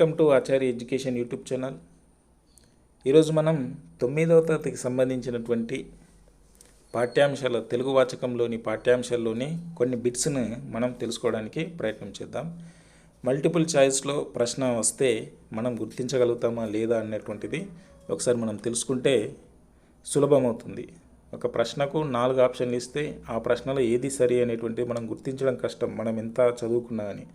Welcome to Acharya education YouTube channel. ఈరోజు మనం తొమ్మిదవ తరగతికి సంబంధించినటువంటి పాఠ్యాంశాల తెలుగు వాచకంలోని పాఠ్యాంశాల్లోని కొన్ని బిట్స్ని మనం తెలుసుకోవడానికి ప్రయత్నం చేద్దాం. మల్టిపుల్ చాయిస్లో ప్రశ్న వస్తే మనం గుర్తించగలుగుతామా లేదా అనేటువంటిది ఒకసారి మనం తెలుసుకుంటే సులభమవుతుంది. ఒక ప్రశ్నకు నాలుగు ఆప్షన్లు ఇస్తే ఆ ప్రశ్నలో ఏది సరి అనేటువంటిది మనం గుర్తించడం కష్టం. మనం ఎంత చదువుకున్నా కానీ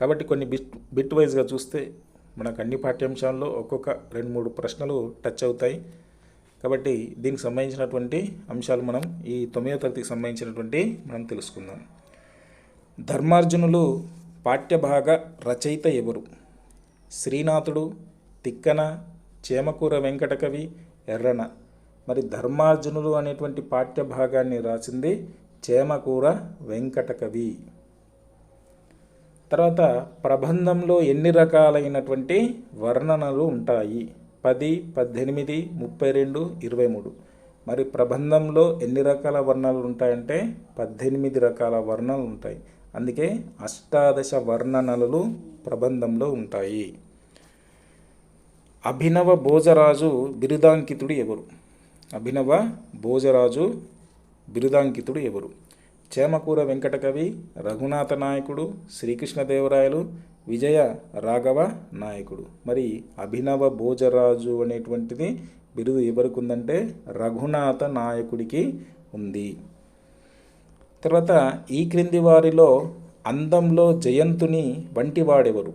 కాబట్టి కొన్ని బిట్ బిట్ వైజ్గా చూస్తే మనకు అన్ని పాఠ్యాంశాల్లో ఒక్కొక్క రెండు మూడు ప్రశ్నలు టచ్ అవుతాయి. కాబట్టి దీనికి సంబంధించినటువంటి అంశాలు మనం ఈ తొమ్మిదో తరగతికి సంబంధించినటువంటి మనం తెలుసుకుందాం. ధర్మార్జునులు పాఠ్యభాగ రచయిత ఎవరు? శ్రీనాథుడు తిక్కన చేమకూర వెంకటకవి ఎర్రన. మరి ధర్మార్జునులు అనేటువంటి పాఠ్యభాగాన్ని రాసింది చేమకూర వెంకటకవి. తర్వాత ప్రబంధంలో ఎన్ని రకాలైనటువంటి వర్ణనలు ఉంటాయి? పది పద్దెనిమిది ముప్పై రెండు ఇరవై మూడు. మరి ప్రబంధంలో ఎన్ని రకాల వర్ణాలు ఉంటాయంటే పద్దెనిమిది రకాల వర్ణాలు ఉంటాయి. అందుకే అష్టాదశ వర్ణనలు ప్రబంధంలో ఉంటాయి. అభినవ భోజరాజు బిరుదాంకితుడు ఎవరు? అభినవ భోజరాజు బిరుదాంకితుడు ఎవరు? చేమకూర వెంకటకవి రఘునాథ నాయకుడు శ్రీకృష్ణదేవరాయలు విజయ రాఘవ నాయకుడు. మరి అభినవ భోజరాజు అనేటువంటిది బిరుదు ఎవరికి ఉందంటే రఘునాథ నాయకుడికి ఉంది. తర్వాత ఈ క్రింది వారిలో అందంలో జయంతుని వంటివాడెవరు?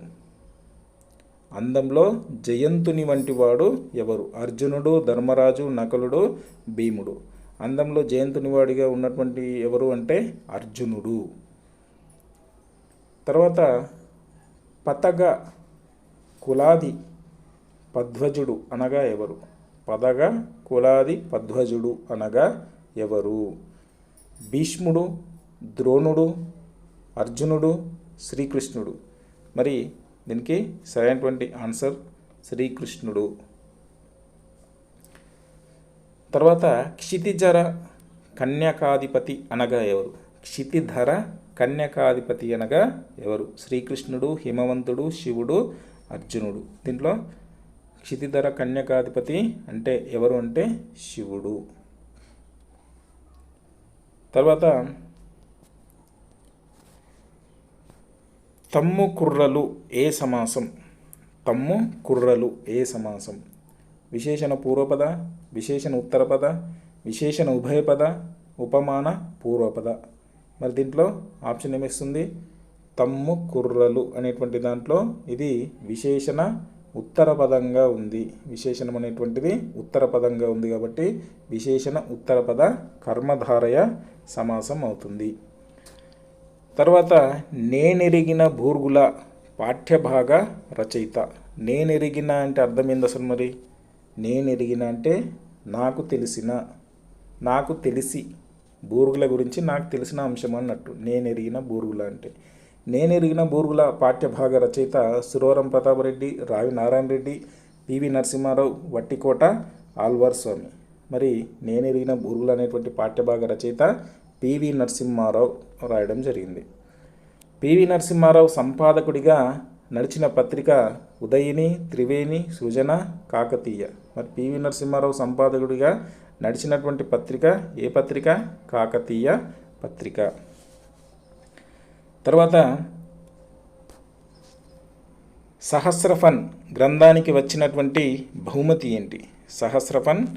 అందంలో జయంతుని వంటివాడు ఎవరు? అర్జునుడు ధర్మరాజు నకులుడు భీముడు. అందంలో జయంతునివాడిగా ఉన్నటువంటి ఎవరు అంటే అర్జునుడు. తర్వాత పతగ కులాది పధ్వజుడు అనగా ఎవరు? పదగ కులాది పధ్వజుడు అనగా ఎవరు? భీష్ముడు ద్రోణుడు అర్జునుడు శ్రీకృష్ణుడు. మరి దీనికి సరైనటువంటి ఆన్సర్ శ్రీకృష్ణుడు. తర్వాత క్షితిజర కన్యకాధిపతి అనగా ఎవరు? క్షితిధర కన్యకాధిపతి అనగా ఎవరు? శ్రీకృష్ణుడు హిమవంతుడు శివుడు అర్జునుడు. దీంట్లో క్షితిధర కన్యకాధిపతి అంటే ఎవరు అంటే శివుడు. తర్వాత తమ్ము కుర్రలు ఏ సమాసం? తమ్ము కుర్రలు ఏ సమాసం? విశేషణ పూర్వపద విశేషణ ఉత్తరపద విశేషణ ఉభయపద ఉపమాన పూర్వపద. మరి దీంట్లో ఆప్షన్ ఏమిస్తుంది? తమ్ము కుర్రలు అనేటువంటి దాంట్లో ఇది విశేషణ ఉత్తర పదంగా ఉంది. విశేషణం అనేటువంటిది ఉత్తర పదంగా ఉంది కాబట్టి విశేషణ ఉత్తర పద కర్మధారయ సమాసం అవుతుంది. తర్వాత నేనెరిగిన భూర్గుల పాఠ్యభాగ రచయిత. నేనెరిగిన అంటే అర్థం ఏంది అసలు మరి? నేను ఎరిగిన అంటే నాకు తెలిసిన నాకు తెలిసి బూరుగుల గురించి నాకు తెలిసిన అంశం అన్నట్టు. నేను ఎరిగిన బూరుగుల అంటే. నేను ఎరిగిన బూరుగుల పాఠ్యభాగ రచయిత సురవరం ప్రతాపరెడ్డి రావి నారాయణ రెడ్డి పివి నరసింహారావు వట్టికోట ఆల్వార్ స్వామి. మరి నేను ఎరిగిన బూరుగుల అనేటువంటి పాఠ్యభాగ రచయిత పివి నరసింహారావు రాయడం జరిగింది. పివి నరసింహారావు సంపాదకుడిగా నడిచిన పత్రిక ఉదయిని త్రివేణి సృజన కాకతీయ. మరి పివి నరసింహారావు సంపాదకుడిగా నడిచినటువంటి పత్రిక ఏ పత్రిక? కాకతీయ పత్రిక. తర్వాత సహస్రఫన్ గ్రంథానికి వచ్చినటువంటి బహుమతి ఏంటి? సహస్రఫన్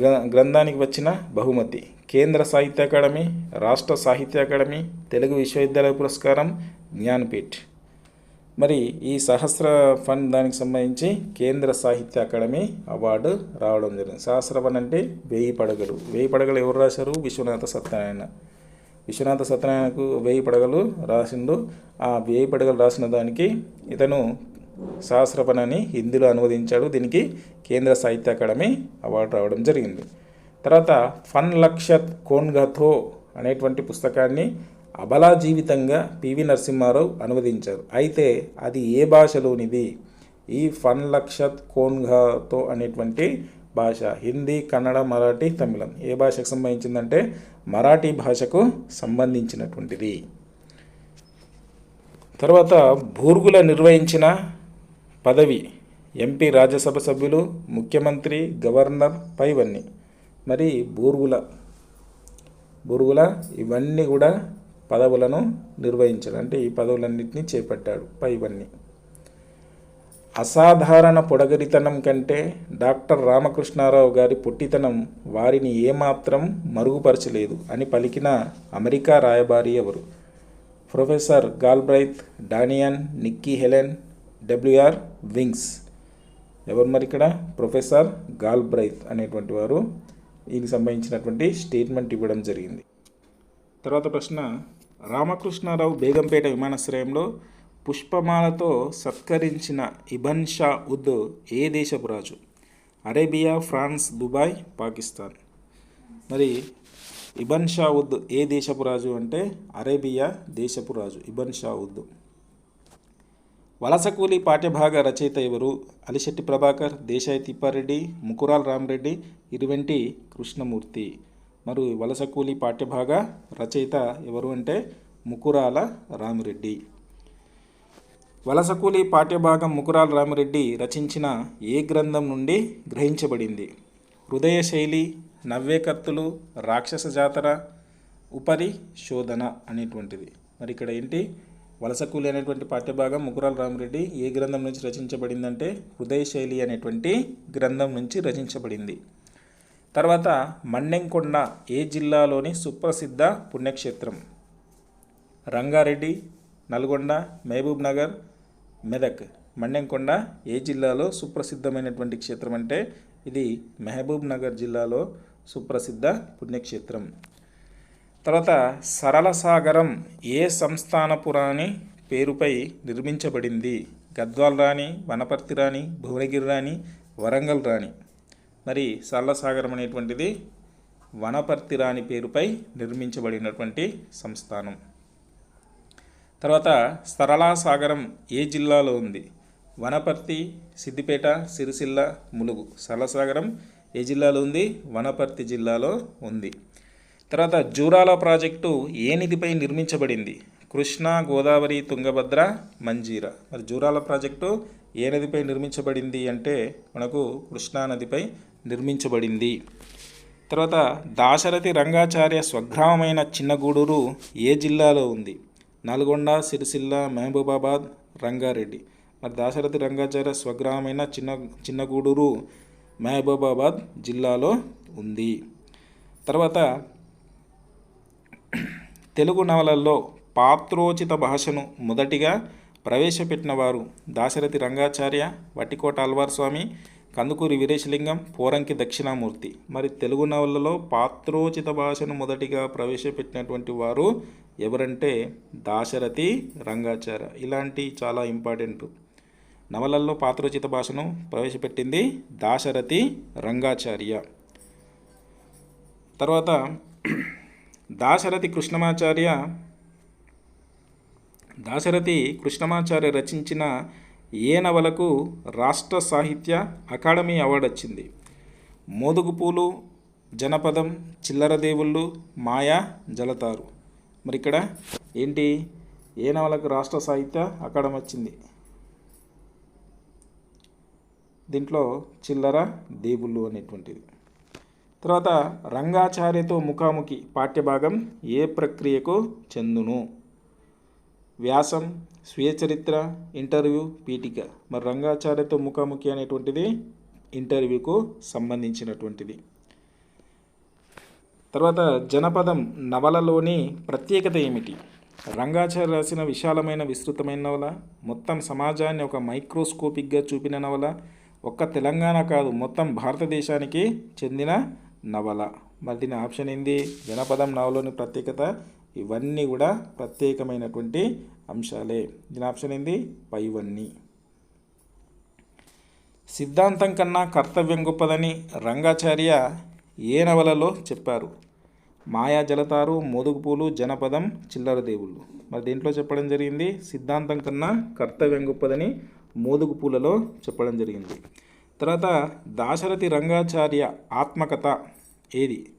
గ్ర గ్రంథానికి వచ్చిన బహుమతి. కేంద్ర సాహిత్య అకాడమీ రాష్ట్ర సాహిత్య అకాడమీ తెలుగు విశ్వవిద్యాలయ పురస్కారం జ్ఞానపీఠ్. మరి ఈ సహస్ర ఫండ్ దానికి సంబంధించి కేంద్ర సాహిత్య అకాడమీ అవార్డు రావడం జరిగింది. సహస్ర ఫండ్ అంటే వెయ్యి పడగలు. వెయ్యి పడగలు ఎవరు రాశారు? విశ్వనాథ సత్యనారాయణ. విశ్వనాథ సత్యనారాయణకు వేయి పడగలు రాసిండు. ఆ వేయి పడగలు రాసిన దానికి ఇతను సహస్రఫన్ అని హిందీలో అనువదించాడు. దీనికి కేంద్ర సాహిత్య అకాడమీ అవార్డు రావడం జరిగింది. తర్వాత ఫన్ లక్షత్ కోన్గథో అనేటువంటి పుస్తకాన్ని అబలా జీవితంగా పివి నరసింహారావు అనువదించారు. అయితే అది ఏ భాషలోనిది? ఈ ఫన్ లక్షత్ కోన్ఘాతో అనేటువంటి భాష. హిందీ కన్నడ మరాఠీ తమిళం. ఏ భాషకు సంబంధించిందంటే మరాఠీ భాషకు సంబంధించినటువంటిది. తర్వాత బూర్గుల నిర్వహించిన పదవి. ఎంపీ రాజ్యసభ సభ్యులు ముఖ్యమంత్రి గవర్నర్ పైవన్నీ. మరి బూర్గుల బూర్గుల ఇవన్నీ కూడా పదవులను నిర్వహించాడు. అంటే ఈ పదవులన్నింటినీ చేపట్టాడు పైవన్నీ. అసాధారణ పొడగరితనం కంటే డాక్టర్ రామకృష్ణారావు గారి పొట్టితనం వారిని ఏమాత్రం మరుగుపరచలేదు అని పలికిన అమెరికా రాయబారి ఎవరు? Professor Galbraith Daniel Nikki Helen W R Wings. ఎవరు మరి ఇక్కడ? ప్రొఫెసర్ గాల్బ్రైత్ అనేటువంటి వారు. దీనికి సంబంధించినటువంటి స్టేట్మెంట్ ఇవ్వడం జరిగింది. తర్వాత ప్రశ్న రామకృష్ణారావు బేగంపేట విమానాశ్రయంలో పుష్పమాలతో సత్కరించిన ఇబన్ షా ఉద్ ఏ దేశపు రాజు? Arabia France Dubai Pakistan. మరి ఇబన్ షా ఉద్ ఏ దేశపు రాజు అంటే అరేబియా దేశపు రాజు ఇబన్ షా ఉద్ వలసకూలి పాఠ్యభాగ రచయిత ఎవరు? అలిశెట్టి ప్రభాకర్ దేశాయి తిప్పారెడ్డి ముకురాల్ రామరెడ్డి ఇరువెంటి కృష్ణమూర్తి. మరి వలసకూలి పాఠ్యభాగ రచయిత ఎవరు అంటే ముకురాల రామిరెడ్డి. వలసకూలి పాఠ్యభాగం ముకురాల రామిరెడ్డి రచించిన ఏ గ్రంథం నుండి గ్రహించబడింది? హృదయ శైలి నవ్యకర్తలు రాక్షస జాతర ఉపరి శోధన అనేటువంటిది. మరి ఇక్కడ ఏంటి? వలసకూలి అనేటువంటి పాఠ్యభాగం ముకురాల రామిరెడ్డి ఏ గ్రంథం నుంచి రచించబడిందంటే హృదయ శైలి అనేటువంటి గ్రంథం నుంచి రచించబడింది. తర్వాత మన్నెంకొండ ఏ జిల్లాలోని సుప్రసిద్ధ పుణ్యక్షేత్రం? రంగారెడ్డి నల్గొండ మహబూబ్ నగర్ మెదక్. మన్నెంకొండ ఏ జిల్లాలో సుప్రసిద్ధమైనటువంటి క్షేత్రం అంటే? ఇది మహబూబ్ నగర్ జిల్లాలో సుప్రసిద్ధ పుణ్యక్షేత్రం. తర్వాత సరళ సాగరం ఏ సంస్థానపురాని పేరుపై నిర్మించబడింది? గద్వాల్ రాణి వనపర్తి రాణి భువనగిరి రాణి వరంగల్ రాణి. మరి సరళసాగరం అనేటువంటిది వనపర్తిరాని పేరుపై నిర్మించబడినటువంటి సంస్థానం. తర్వాత సరళా సాగరం ఏ జిల్లాలో ఉంది? వనపర్తి సిద్దిపేట సిరిసిల్ల ములుగు. సరళసాగరం ఏ జిల్లాలో ఉంది? వనపర్తి జిల్లాలో ఉంది. తర్వాత జూరాల ప్రాజెక్టు ఏ నిధిపై నిర్మించబడింది? కృష్ణా గోదావరి తుంగభద్ర మంజీరా. మరి జూరాల ప్రాజెక్టు ఏ నదిపై నిర్మించబడింది అంటే మనకు కృష్ణా నదిపై నిర్మించబడింది. తర్వాత దాశరథి రంగాచార్య స్వగ్రామమైన చిన్నగూడూరు ఏ జిల్లాలో ఉంది? నల్గొండ సిరిసిల్ల మహబూబాబాద్ రంగారెడ్డి. మరి దాశరథి రంగాచార్య స్వగ్రామమైన చిన్న చిన్నగూడూరు మహబూబాబాద్ జిల్లాలో ఉంది. తర్వాత తెలుగు నవలల్లో పాత్రోచిత భాషను మొదటిగా ప్రవేశపెట్టిన వారు దాశరథి రంగాచార్య వట్టికోట అల్వార్ స్వామి కందుకూరి వీరేశలింగం పోరంకి దక్షిణామూర్తి. మరి తెలుగు నవలలో పాత్రోచిత భాషను మొదటిగా ప్రవేశపెట్టినటువంటి వారు ఎవరంటే దాశరథి రంగాచార్య ఇలాంటి చాలా ఇంపార్టెంట్ నవలల్లో పాత్రోచిత భాషను ప్రవేశపెట్టింది దాశరథి రంగాచార్య. తర్వాత దాశరథి కృష్ణమాచార్య. దాశరథి కృష్ణమాచార్య రచించిన ఏ నవలకు రాష్ట్ర సాహిత్య అకాడమీ అవార్డు వచ్చింది మోదుగుపూలు జనపదం చిల్లర దేవుళ్ళు మాయా జలతారు. మరి ఇక్కడ ఏంటి? ఏ నవలకు రాష్ట్ర సాహిత్య అకాడమీ వచ్చింది దీంట్లో చిల్లర దేవుళ్ళు అనేటువంటిది. తర్వాత రంగాచార్యతో ముఖాముఖి పాఠ్యభాగం ఏ ప్రక్రియకు చెందును? వ్యాసం స్వీయ చరిత్ర ఇంటర్వ్యూ పీఠిక. మరి రంగాచార్యతో ముఖాముఖి అనేటువంటిది ఇంటర్వ్యూకు సంబంధించినటువంటిది. తర్వాత జనపదం నవలలోని ప్రత్యేకత ఏమిటి? రంగాచార్య రాసిన విశాలమైన విస్తృతమైన నవల మొత్తం సమాజాన్ని ఒక మైక్రోస్కోపిక్గా చూపిన నవల ఒక్క తెలంగాణ కాదు మొత్తం భారతదేశానికి చెందిన నవల. మరి దీని ఆప్షన్ ఏంది? జనపదం నవలోని ప్రత్యేకత ఇవన్నీ కూడా ప్రత్యేకమైనటువంటి అంశాలే. దీని ఆప్షన్ ఏంది? పైవన్నీ. సిద్ధాంతం కన్నా కర్తవ్యం గొప్పదని రంగాచార్య ఏ నవలలో చెప్పారు. మాయా జలతారు మోదుగుపూలు జనపదం చిల్లర దేవుళ్ళు. మరి దీంట్లో చెప్పడం జరిగింది? సిద్ధాంతం కన్నా కర్తవ్యం గొప్పదని మోదుగుపూలలో చెప్పడం జరిగింది. తర్వాత దాశరథి రంగాచార్య ఆత్మకథ ఏది?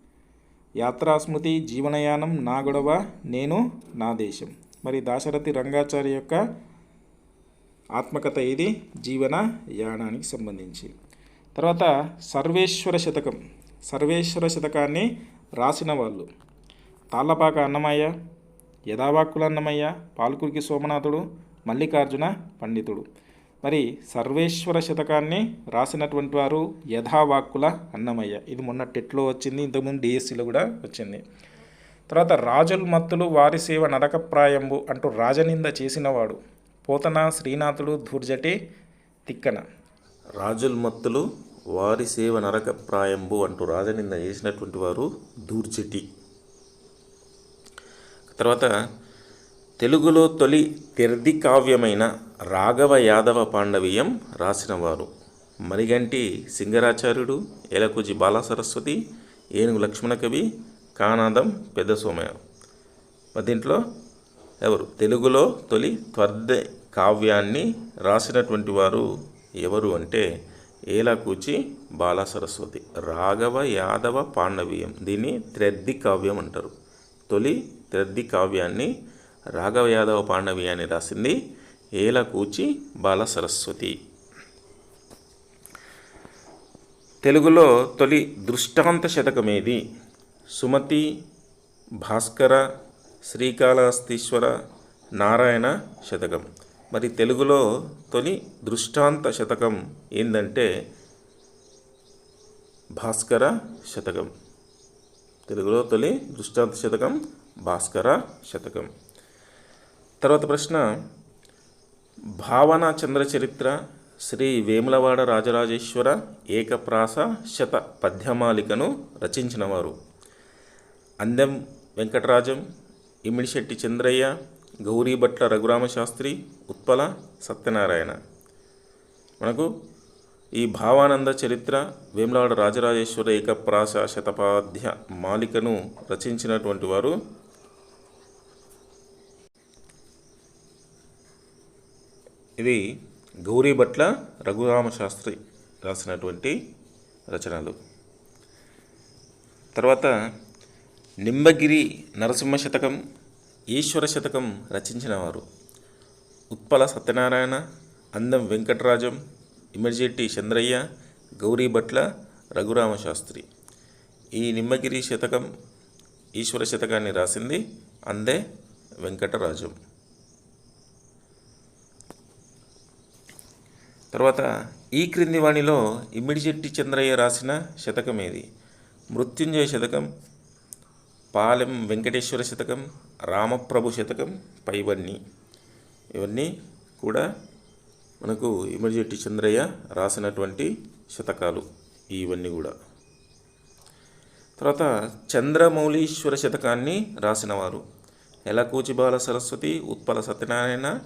యాత్రాస్మృతి జీవనయానం నా గొడవ నేను నా దేశం. మరి దాశరథి రంగాచారి యొక్క ఆత్మకథ ఇది జీవన యానానికి సంబంధించి. తర్వాత సర్వేశ్వర శతకం. సర్వేశ్వర శతకాన్ని రాసిన వాళ్ళు. తాళ్ళపాక అన్నమయ్య యథావాక్కుల అన్నమయ్య పాల్కురికి సోమనాథుడు మల్లికార్జున పండితుడు. మరి సర్వేశ్వర శతకాన్ని రాసినటువంటి వారు యథావాక్కుల అన్నమయ్య. ఇది మొన్న టెట్లో వచ్చింది ఇంతకుముందు డిఎస్సిలో కూడా వచ్చింది. తర్వాత రాజుల్ మత్తులు వారి సేవ నరకప్రాయంబు అంటూ రాజనింద చేసినవాడు పోతన శ్రీనాథుడు ధూర్జటి తిక్కన. రాజుల్మత్తులు వారి సేవ నరక ప్రాయంబు అంటూ రాజనింద చేసినటువంటి వారు దూర్జటి తర్వాత తెలుగులో తొలి తెర్ది కావ్యమైన రాఘవ యాదవ పాండవీయం రాసినవారు. మరిగంటి సింగరాచార్యుడు ఎలకుజి బాలసరస్వతి ఏనుగు లక్ష్మణ కవి కానాదం పెద్ద సోమయ్య మరి దీంట్లో ఎవరు? తెలుగులో తొలి త్వర్ద కావ్యాన్ని రాసినటువంటి వారు ఎవరు అంటే ఏలకూచి బాల సరస్వతి రాఘవ యాదవ పాండవీయం. దీన్ని త్రెద్ది కావ్యం అంటారు. తొలి త్రెద్ది కావ్యాన్ని రాఘవ యాదవ పాండవీయాన్ని రాసింది ఏలకూచి బాల సరస్వతి. తెలుగులో తొలి దృష్టాంత శతకమేది? సుమతి భాస్కర శ్రీకాళహస్తీశ్వర నారాయణ శతకం. మరి తెలుగులో తొలి దృష్టాంత శతకం ఏంటంటే భాస్కర శతకం. తెలుగులో తొలి దృష్టాంత శతకం భాస్కర శతకం. తర్వాత ప్రశ్న భావన చంద్రచరిత్ర శ్రీ వేములవాడ రాజరాజేశ్వర ఏకప్రాస శత పద్యమాలికను రచించినవారు. అందెం వెంకటరాజం ఇమిడిశెట్టి చంద్రయ్య గౌరీభట్ల రఘురామశాస్త్రి ఉత్పల సత్యనారాయణ. మనకు ఈ భావానంద చరిత్ర వేములవాడ రాజరాజేశ్వర ఏకప్రాస శతపాధ్య మాలికను రచించినటువంటి వారు ఇది గౌరీభట్ల రఘురామశాస్త్రి రాసినటువంటి రచనలు. తర్వాత నింబగిరి నరసింహ శతకం ఈశ్వర శతకం రచించినవారు. ఉత్పల సత్యనారాయణ అందం వెంకటరాజం ఇమర్జెట్టి చంద్రయ్య గౌరీభట్ల రఘురామశాస్త్రి. ఈ నిమ్మగిరి శతకం ఈశ్వర శతకాన్ని రాసింది అందే వెంకటరాజం. తర్వాత ఈ క్రింది వాణిలో ఇమ్మిడిచెట్టి చంద్రయ్య రాసిన శతకం ఏది? మృత్యుంజయ శతకం పాలెం వెంకటేశ్వర శతకం రామప్రభు శతకం పైవన్నీ. ఇవన్నీ కూడా మనకు ఇమడిజెట్టి చంద్రయ్య రాసినటువంటి శతకాలు. ఇవన్నీ కూడా. తర్వాత చంద్రమౌళీశ్వర శతకాన్ని రాసినవారు. ఎలకూచి బాల సరస్వతి ఉత్పల సత్యనారాయణ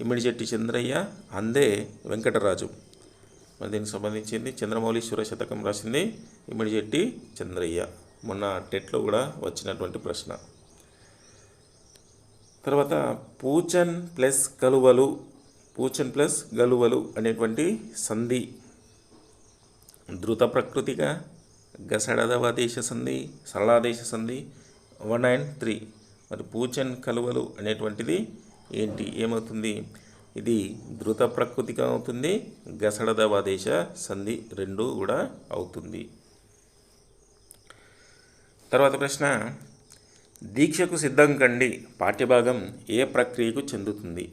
ఇమిడిచెట్టి చంద్రయ్య అందే వెంకటరాజు. మరి దీనికి సంబంధించింది చంద్రమౌళీశ్వర శతకం రాసింది ఇమిడిచెట్టి చంద్రయ్య. మొన్న టెట్లో కూడా వచ్చినటువంటి ప్రశ్న. తర్వాత పూచన్ ప్లస్ కలువలు పూచన్ ప్లస్ గలువలు అనేటువంటి సంధి. ధృత ప్రకృతిగా గసడదవదేశ సంధి సరళాదేశ సంధి వన్ అండ్ త్రీ. మరి పూచన్ కలువలు అనేటువంటిది ఏంటి? ఏమవుతుంది? ఇది ధృత ప్రకృతిగా అవుతుంది గసడదవాదేశ సంధి రెండు కూడా అవుతుంది. తర్వాత ప్రశ్న దీక్షకు సిద్ధం కండి పాఠ్యభాగం ఏ ప్రక్రియకు చెందుతుంది?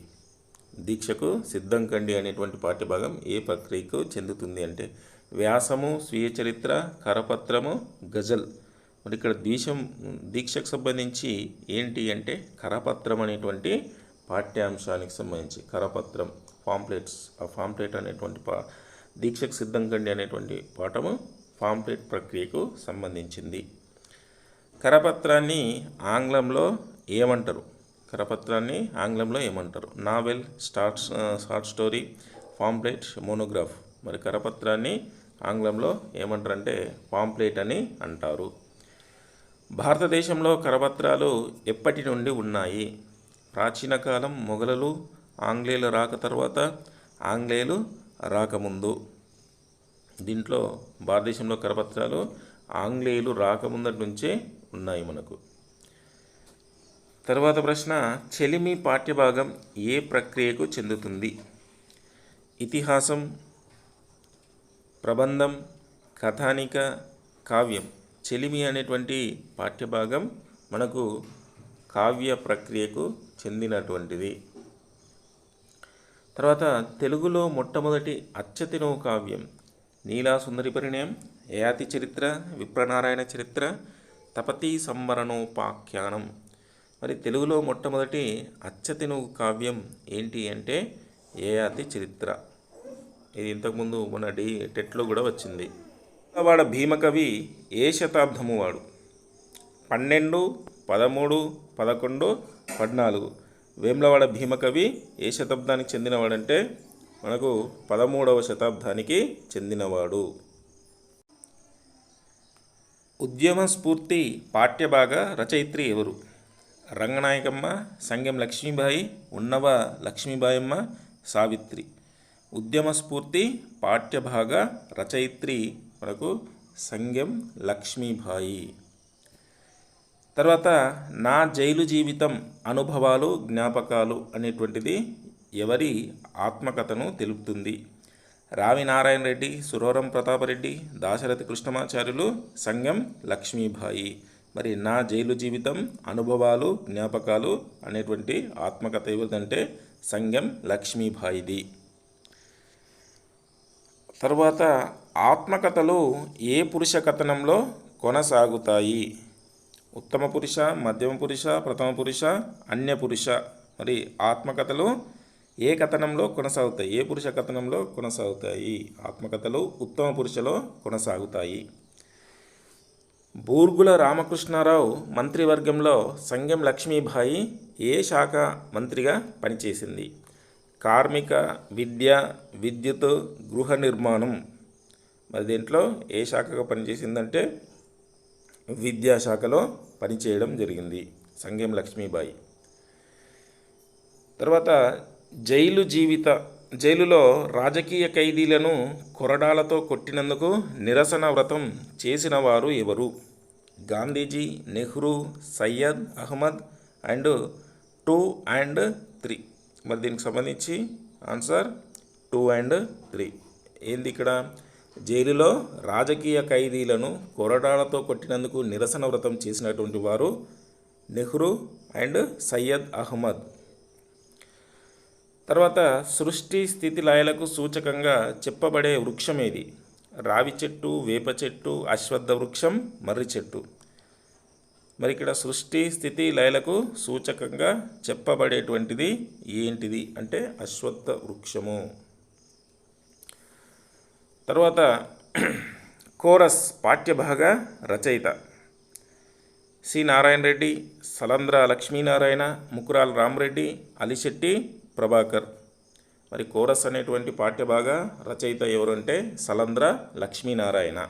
దీక్షకు సిద్ధం కండి అనేటువంటి పాఠ్యభాగం ఏ ప్రక్రియకు చెందుతుంది అంటే వ్యాసము స్వీయ చరిత్ర కరపత్రము గజల్. మరి ఇక్కడ దీశం దీక్షకు సంబంధించి ఏంటి అంటే కరపత్రం అనేటువంటి పాఠ్యాంశానికి సంబంధించి కరపత్రం పాంప్లెట్స్ ఆ పాంప్లెట్ అనేటువంటి పా దీక్షకు సిద్ధం కండి అనేటువంటి పాఠము పాంప్లెట్ ప్రక్రియకు సంబంధించింది. కరపత్రాన్ని ఆంగ్లంలో ఏమంటారు? కరపత్రాన్ని ఆంగ్లంలో ఏమంటారు? Novel start short story pamphlet monograph. మరి కరపత్రాన్ని ఆంగ్లంలో ఏమంటారంటే పాంప్లెట్ అని అంటారు. భారతదేశంలో కరపత్రాలు ఎప్పటి నుండి ఉన్నాయి? ప్రాచీన కాలం మొఘలులు ఆంగ్లేయులు రాక తర్వాత ఆంగ్లేయులు రాకముందు దీంట్లో భారతదేశంలో కరపత్రాలు ఆంగ్లేయులు రాకముందటి నుంచే ఉన్నాయి మనకు. తర్వాత ప్రశ్న చెలిమి పాఠ్యభాగం ఏ ప్రక్రియకు చెందుతుంది? ఇతిహాసం ప్రబంధం కథానిక కావ్యం. చెలిమి అనేటువంటి పాఠ్యభాగం మనకు కావ్య ప్రక్రియకు చెందినటువంటిది. తర్వాత తెలుగులో మొట్టమొదటి అచ్చతినో కావ్యం నీలా సుందరి పరిణయం యయాతి చరిత్ర విప్రనారాయణ చరిత్ర తపతి సంవరణోపాఖ్యానం మరి తెలుగులో మొట్టమొదటి అచ్చతిను కావ్యం ఏంటి అంటే యయాతి చరిత్ర. ఇది ఇంతకుముందు మన డి టెట్లో కూడా వచ్చింది. వాడ భీమకవి ఏ శతాబ్దము వాడు? పన్నెండు పదమూడు పదకొండు పద్నాలుగు. వేములవాడ భీమకవి ఏ శతాబ్దానికి చెందినవాడంటే మనకు పదమూడవ శతాబ్దానికి చెందినవాడు. ఉద్యమ స్ఫూర్తి పాఠ్యభాగ రచయిత్రి ఎవరు? రంగనాయకమ్మ సంగం లక్ష్మీబాయి ఉన్నవ లక్ష్మీబాయమ్మ సావిత్రి. ఉద్యమ స్ఫూర్తి పాఠ్యభాగ రచయిత్రి మనకు సంగెం లక్ష్మీబాయి. తర్వాత నా జైలు జీవితం అనుభవాలు జ్ఞాపకాలు అనేటువంటిది ఎవరి ఆత్మకథను తెలుపుతుంది? రావి నారాయణ రెడ్డి సురోరం ప్రతాపరెడ్డి దాశరథి కృష్ణమాచార్యులు సంగం లక్ష్మీబాయి. మరి నా జైలు జీవితం అనుభవాలు జ్ఞాపకాలు అనేటువంటి ఆత్మకథ ఎవరిదంటే సంగం లక్ష్మీబాయిది. తర్వాత ఆత్మకథలు ఏ పురుష కథనంలో కొనసాగుతాయి? ఉత్తమ పురుష మధ్యమ పురుష ప్రథమ పురుష అన్య పురుష. మరి ఆత్మకథలు ఏ కథనంలో కొనసాగుతాయి? ఏ పురుష కథనంలో కొనసాగుతాయి? ఆత్మకథలు ఉత్తమ పురుషలో కొనసాగుతాయి. బూర్గుల రామకృష్ణారావు మంత్రివర్గంలో సంగం లక్ష్మీబాయి ఏ శాఖ మంత్రిగా పనిచేసింది? కార్మిక విద్య విద్యుత్ గృహ నిర్మాణం. మరి దీంట్లో ఏ శాఖగా పనిచేసిందంటే విద్యాశాఖలో పనిచేయడం జరిగింది. సంగం లక్ష్మీబాయి. తర్వాత జైలు జీవిత జైలులో రాజకీయ ఖైదీలను కొరడాలతో కొట్టినందుకు నిరసన వ్రతం చేసిన వారు ఎవరు? Gandhiji Nehru Syed Ahmed and two and three. మరి దీనికి సంబంధించి ఆన్సర్ టూ అండ్ త్రీ. ఏంది ఇక్కడ? జైలులో రాజకీయ ఖైదీలను కొరడాలతో కొట్టినందుకు నిరసన వ్రతం చేసినటువంటి వారు నెహ్రూ అండ్ సయ్యద్ అహ్మద్. తర్వాత సృష్టి స్థితి లయలకు సూచకంగా చెప్పబడే వృక్షం ఏది? రావి చెట్టు వేప చెట్టు అశ్వత్థ వృక్షం మర్రి చెట్టు. మరి ఇక్కడ సృష్టి స్థితి లయలకు సూచకంగా చెప్పబడేటువంటిది ఏంటిది? అంటే అశ్వత్థ వృక్షము. తర్వాత కోరస్ పాఠ్యభాగ రచయిత. సి. నారాయణ రెడ్డి సలంద్ర లక్ష్మీనారాయణ ముకురాల రామరెడ్డి అలిశెట్టి ప్రభాకర్. మరి కోరస్ అనేటువంటి పాఠ్యభాగ రచయిత ఎవరంటే సలంద్ర లక్ష్మీనారాయణ.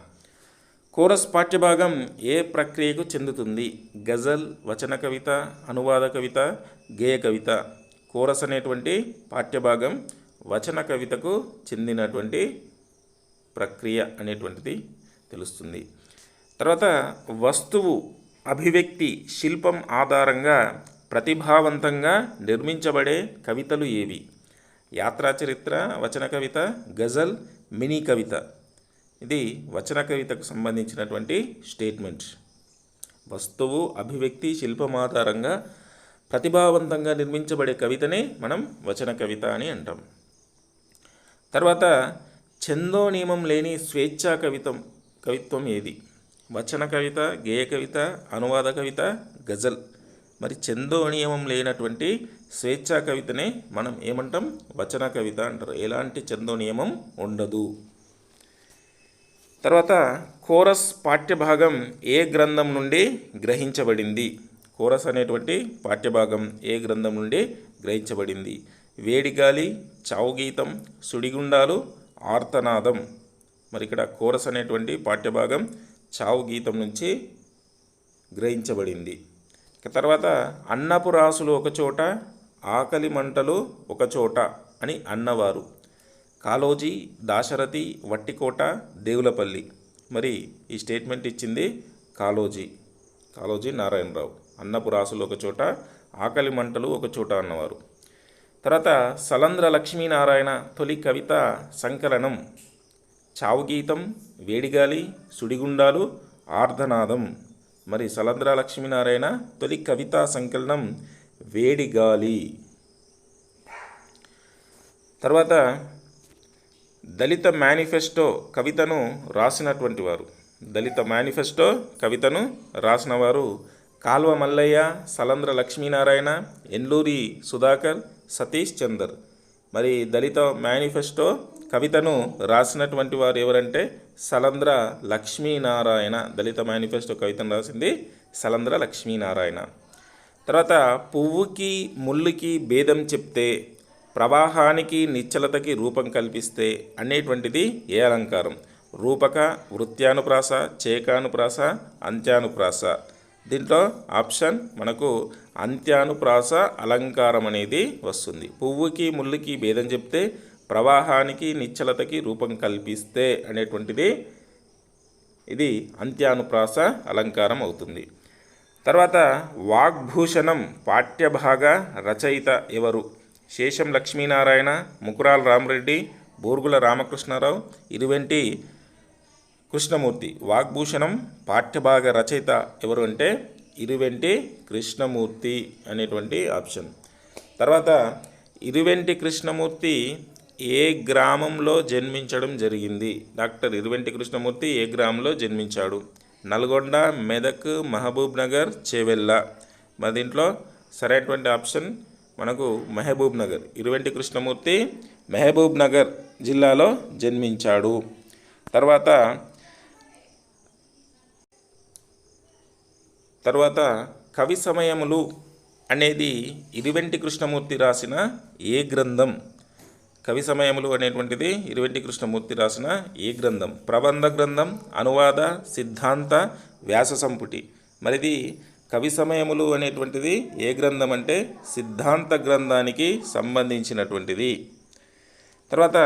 కోరస్ పాఠ్యభాగం ఏ ప్రక్రియకు చెందుతుంది? గజల్ వచన కవిత అనువాద కవిత గేయ కవిత. కోరస్ అనేటువంటి పాఠ్యభాగం వచన కవితకు చెందినటువంటి ప్రక్రియ అనేటువంటిది తెలుస్తుంది. తర్వాత వస్తువు అభివ్యక్తి శిల్పం ఆధారంగా ప్రతిభావంతంగా నిర్మించబడే కవితలు ఏవి? యాత్రా చరిత్ర వచన కవిత గజల్ మినీ కవిత. ఇది వచన కవితకు సంబంధించినటువంటి స్టేట్మెంట్. వస్తువు అభివ్యక్తి శిల్పం ఆధారంగా ప్రతిభావంతంగా నిర్మించబడే కవితనే మనం వచన కవిత అని అంటాం. తర్వాత ఛందో నియమం లేని స్వేచ్ఛా కవితం కవిత్వం ఏది? వచన కవిత గేయ కవిత అనువాద కవిత గజల్. మరి ఛందో నియమం లేనటువంటి స్వేచ్ఛా కవితనే మనం ఏమంటాం? వచన కవిత అంటారు. ఎలాంటి ఛందో నియమం ఉండదు. తర్వాత కోరస్ పాఠ్యభాగం ఏ గ్రంథం నుండి గ్రహించబడింది? కోరస్ అనేటువంటి పాఠ్యభాగం ఏ గ్రంథం నుండి గ్రహించబడింది? వేడిగాలి చావుగీతం సుడిగుండాలు ఆర్తనాదం. మరి ఇక్కడ కోరస్ అనేటువంటి పాఠ్యభాగం చావు గీతం నుంచి గ్రహించబడింది. ఇక తర్వాత అన్నపు రాసులు ఒకచోట ఆకలి మంటలు ఒకచోట అని అన్నవారు. కాలోజీ దాశరథి వట్టికోట దేవులపల్లి. మరి ఈ స్టేట్మెంట్ ఇచ్చింది కాలోజీ కాలోజీ నారాయణరావు. అన్నపు రాసులు ఒకచోట ఆకలి మంటలు ఒకచోట అన్నవారు. తర్వాత సలంద్ర లక్ష్మీనారాయణ తొలి కవిత సంకలనం. చావుగీతం వేడిగాలి సుడిగుండాలు ఆర్ధనాదం. మరి సలంద్ర లక్ష్మీనారాయణ తొలి కవితా సంకలనం వేడిగాలి. తర్వాత దళిత మేనిఫెస్టో కవితను రాసినటువంటి వారు. దళిత మేనిఫెస్టో కవితను రాసినవారు కాల్వ మల్లయ్య సలంద్ర లక్ష్మీనారాయణ ఎల్లూరి సుధాకర్ సతీష్ చందర్. మరి దళిత మేనిఫెస్టో కవితను రాసినటువంటి వారు ఎవరంటే సలంద్ర లక్ష్మీనారాయణ దళిత మేనిఫెస్టో కవితను రాసింది సలంద్ర లక్ష్మీనారాయణ. తర్వాత పువ్వుకి ముళ్ళుకి భేదం చెప్తే ప్రవాహానికి నిశ్చలతకి రూపం కల్పిస్తే అనేటువంటిది ఏ అలంకారం? రూపక వృత్యానుప్రాస చేకానుప్రాస అంత్యానుప్రాస. దీంట్లో ఆప్షన్ మనకు అంత్యానుప్రాస అలంకారం అనేది వస్తుంది. పువ్వుకి ముళ్ళుకి భేదం చెప్తే ప్రవాహానికి నిశ్చలతకి రూపం కల్పిస్తే అనేటువంటిది ఇది అంత్యానుప్రాస అలంకారం అవుతుంది. తర్వాత వాగ్భూషణం పాఠ్యభాగ రచయిత ఎవరు? శేషం లక్ష్మీనారాయణ ముకురాల రామరెడ్డి బూర్గుల రామకృష్ణారావు ఇరువంటి కృష్ణమూర్తి. వాగ్భూషణం పాఠ్యభాగ రచయిత ఎవరు అంటే ఇరువెంటి కృష్ణమూర్తి అనేటువంటి ఆప్షన్. తర్వాత ఇరువెంటి కృష్ణమూర్తి ఏ గ్రామంలో జన్మించడం జరిగింది? డాక్టర్ ఇరువెంటి కృష్ణమూర్తి ఏ గ్రామంలో జన్మించాడు? నల్గొండ మెదక్ మహబూబ్ నగర్ చేవెళ్ళ. మరి దీంట్లో సరైనటువంటి ఆప్షన్ మనకు మహబూబ్ నగర్. ఇరువెంటి కృష్ణమూర్తి మహబూబ్ నగర్ జిల్లాలో జన్మించాడు. తర్వాత తర్వాత కవి సమయములు అనేది ఇరువెంటి కృష్ణమూర్తి రాసిన ఏ గ్రంథం? కవి సమయములు అనేటువంటిది ఇరువెంటి కృష్ణమూర్తి రాసిన ఏ గ్రంథం? ప్రబంధ గ్రంథం అనువాద సిద్ధాంత వ్యాస సంపుటి. మరిది కవి సమయములు అనేటువంటిది ఏ గ్రంథం అంటే సిద్ధాంత గ్రంథానికి సంబంధించినటువంటిది. తర్వాత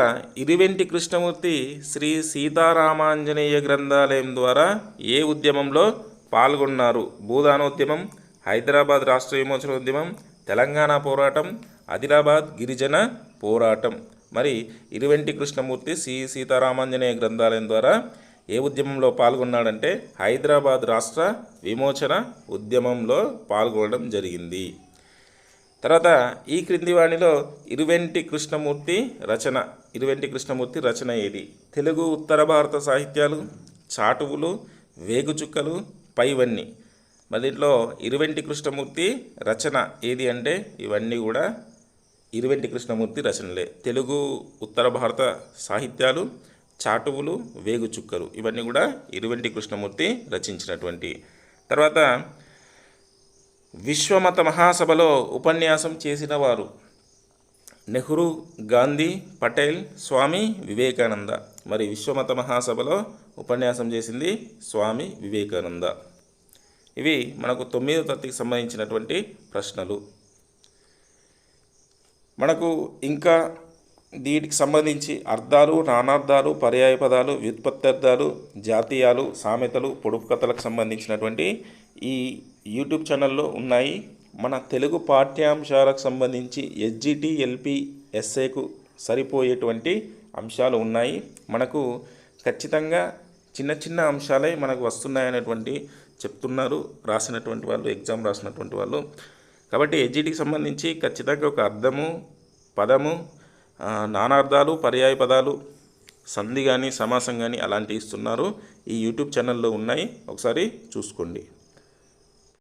ఇరువెంటి కృష్ణమూర్తి శ్రీ సీతారామాంజనేయ గ్రంథాలయం ద్వారా ఏ ఉద్యమంలో పాల్గొన్నారు. భూదానోద్యమం హైదరాబాద్ రాష్ట్ర విమోచన ఉద్యమం తెలంగాణ పోరాటం ఆదిలాబాద్ గిరిజన పోరాటం. మరి ఇరువెంటి కృష్ణమూర్తి సి. సీతారామాంజనేయ గ్రంథాలయం ద్వారా ఏ ఉద్యమంలో పాల్గొన్నాడంటే హైదరాబాద్ రాష్ట్ర విమోచన ఉద్యమంలో పాల్గొనడం జరిగింది. తర్వాత ఈ క్రింది వాణిలో ఇరువెంటి కృష్ణమూర్తి రచన ఇరువెంటి కృష్ణమూర్తి రచన ఏది? తెలుగు ఉత్తర భారత సాహిత్యాలు చాటువులు వేగుచుక్కలు పైవన్నీ. మరి దీంట్లో ఇరువెంటి కృష్ణమూర్తి రచన ఏది అంటే ఇవన్నీ కూడా ఇరువెంటి కృష్ణమూర్తి రచనలే. తెలుగు ఉత్తర భారత సాహిత్యాలు చాటువులు వేగుచుక్కలు ఇవన్నీ కూడా ఇరువెంటి కృష్ణమూర్తి రచించినటువంటి. తర్వాత విశ్వమత మహాసభలో ఉపన్యాసం చేసిన వారు నెహ్రూ గాంధీ పటేల్ స్వామి వివేకానంద. మరి విశ్వమత మహాసభలో ఉపన్యాసం చేసింది స్వామి వివేకానంద. ఇవి మనకు తొమ్మిదో తరగతికి సంబంధించినటువంటి ప్రశ్నలు. మనకు ఇంకా వీటికి సంబంధించి అర్థాలు నానార్థాలు పర్యాయ పదాలు వ్యుత్పత్తార్థాలు జాతీయాలు సామెతలు పొడుపు కథలకు సంబంధించినటువంటి ఈ యూట్యూబ్ ఛానల్లో ఉన్నాయి. మన తెలుగు పాఠ్యాంశాలకు సంబంధించి ఎస్జిటి ఎల్పి ఎస్ఏకు సరిపోయేటువంటి అంశాలు ఉన్నాయి. మనకు ఖచ్చితంగా చిన్న చిన్న అంశాలే మనకు వస్తున్నాయనేటువంటి చెప్తున్నారు రాసినటువంటి వాళ్ళు ఎగ్జామ్ రాసినటువంటి వాళ్ళు. కాబట్టి ఎస్జిటికి సంబంధించి ఖచ్చితంగా ఒక అర్థము పదము నానార్థాలు పర్యాయ పదాలు సంధి కానీ సమాసం కానీ అలాంటివి ఇస్తున్నారు. ఈ యూట్యూబ్ ఛానల్లో ఉన్నాయి. ఒకసారి చూసుకోండి.